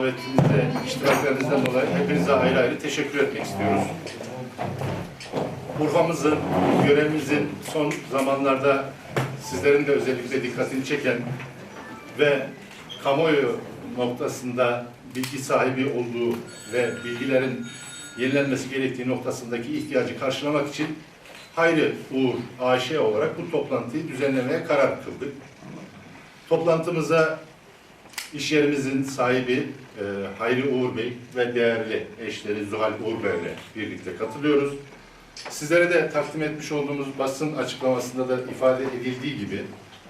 davetimizde, iştiraklerinizden dolayı hepinize ayrı ayrı teşekkür etmek istiyoruz. Urfa'mızın, görevimizin son zamanlarda sizlerin de özellikle dikkatini çeken ve kamuoyu noktasında bilgi sahibi olduğu ve bilgilerin yenilenmesi gerektiği noktasındaki ihtiyacı karşılamak için Hayri Uğur AŞ olarak bu toplantıyı düzenlemeye karar kıldık. Toplantımıza İş yerimizin sahibi e, Hayri Uğur Bey ve değerli eşleri Zuhal Uğur Bey ile birlikte katılıyoruz. Sizlere de takdim etmiş olduğumuz basın açıklamasında da ifade edildiği gibi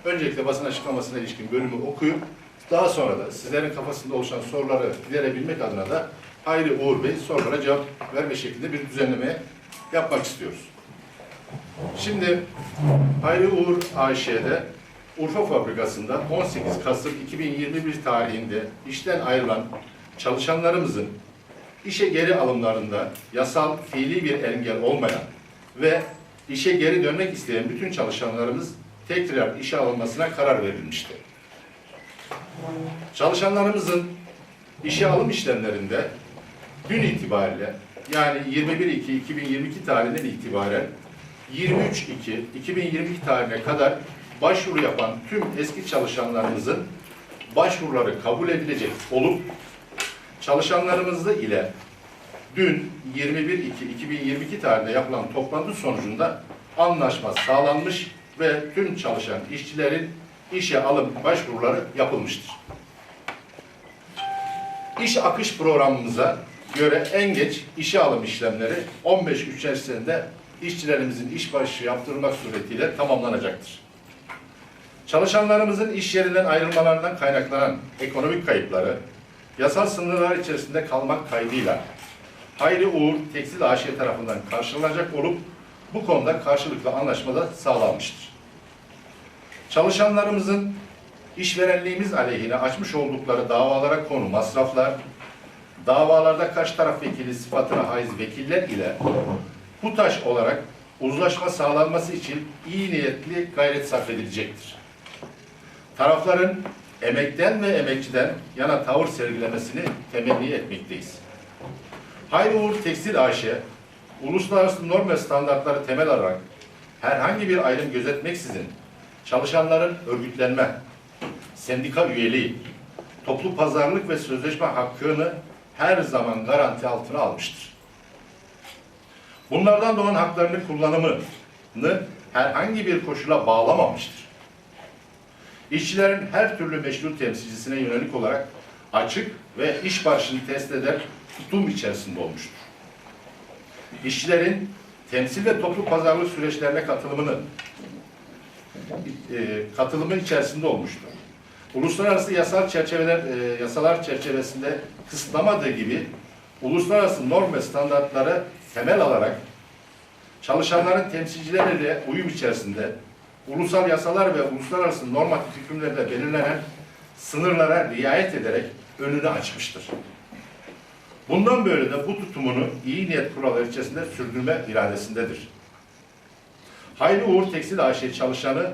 öncelikle basın açıklamasına ilişkin bölümü okuyup daha sonra da sizlerin kafasında oluşan soruları giderebilmek adına da Hayri Uğur Bey sorulara cevap verme şeklinde bir düzenleme yapmak istiyoruz. Şimdi Hayri Uğur AŞ'de Urfa fabrikasında 18 Kasım 2021 tarihinde işten ayrılan çalışanlarımızın işe geri alımlarında yasal fiili bir engel olmayan ve işe geri dönmek isteyen bütün çalışanlarımız tekrar işe alınmasına karar verilmişti. Çalışanlarımızın işe alım işlemlerinde dün itibariyle yani 21.2.2022 tarihinden itibaren 23.2.2022 tarihine kadar başvuru yapan tüm eski çalışanlarımızın başvuruları kabul edilecek olup çalışanlarımızı ile dün 21.2.2022 tarihinde yapılan toplantı sonucunda anlaşma sağlanmış ve tüm çalışan işçilerin işe alım başvuruları yapılmıştır. İş akış programımıza göre en geç işe alım işlemleri 15 gün içerisinde işçilerimizin iş başı yaptırılmak suretiyle tamamlanacaktır. Çalışanlarımızın iş yerinden ayrılmalarından kaynaklanan ekonomik kayıpları yasal sınırlar içerisinde kalmak kaydıyla Hayri Uğur Tekstil AŞ tarafından karşılanacak olup bu konuda karşılıklı anlaşma da sağlanmıştır. Çalışanlarımızın işverenliğimiz aleyhine açmış oldukları davalara konu masraflar, davalarda karşı taraf vekili sıfatına haiz vekiller ile HUTAŞ olarak uzlaşma sağlanması için iyi niyetli gayret sarf edilecektir. Tarafların emekten ve emekçiden yana tavır sergilemesini temenni etmekteyiz. Hayri Uğur Tekstil AŞ, uluslararası norm ve standartları temel alarak herhangi bir ayrım gözetmeksizin çalışanların örgütlenme, sendika üyeliği, toplu pazarlık ve sözleşme hakkını her zaman garanti altına almıştır. Bunlardan doğan haklarının kullanımını herhangi bir koşula bağlamamıştır. İşçilerin her türlü meşru temsilcisine yönelik olarak açık ve iş barışını test eder tutum içerisinde olmuştur. İşçilerin temsil ve toplu pazarlık süreçlerine katılımını e, katılımı içerisinde olmuştur. Uluslararası yasal çerçeveler e, yasalar çerçevesinde kısıtlamadığı gibi uluslararası norm ve standartları temel alarak çalışanların temsilcileriyle uyum içerisinde ulusal yasalar ve uluslararası normatif hükümlerde belirlenen sınırlara riayet ederek önünü açmıştır. Bundan böyle de bu tutumunu iyi niyet kuralları içerisinde sürdürme iradesindedir. Hayri Uğur Tekstil AŞ çalışanı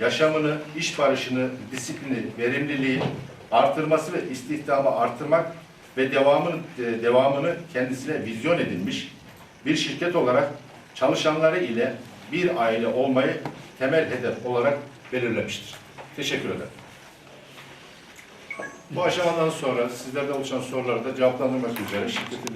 yaşamını, iş barışını, disiplini, verimliliği artırması ve istihdamı artırmak ve devamını, e, devamını kendisine vizyon edilmiş bir şirket olarak çalışanları ile bir aile olmayı temel hedef olarak belirlemiştir. Teşekkür ederim. Bu aşamadan sonra sizlerde oluşan soruları da cevaplandırmak üzere şirketimiz